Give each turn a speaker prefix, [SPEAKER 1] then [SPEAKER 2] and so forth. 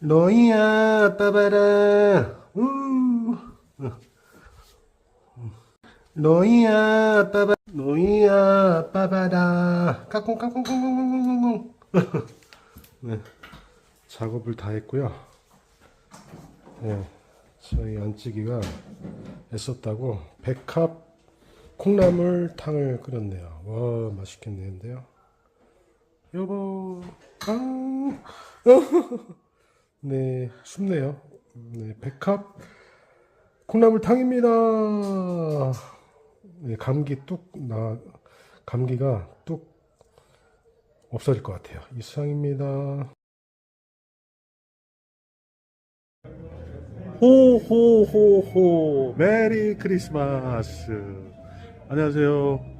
[SPEAKER 1] 로이야, 따바라. 우. 로이야, 따바. 로이야, 빠바라. 까꿍, 까꿍, 까꿍, 까꿍. 네. 작업을 다 했고요. 네. 저희 안찌기가 애썼다고 백합 콩나물 탕을 끓였네요. 와, 맛있겠는데요. 여보, 아, 네, 춥네요. 네, 백합 콩나물 탕입니다. 네, 감기 뚝 나, 감기가 뚝 없어질 것 같아요. 이수상입니다. 호호호호 메리 크리스마스 안녕하세요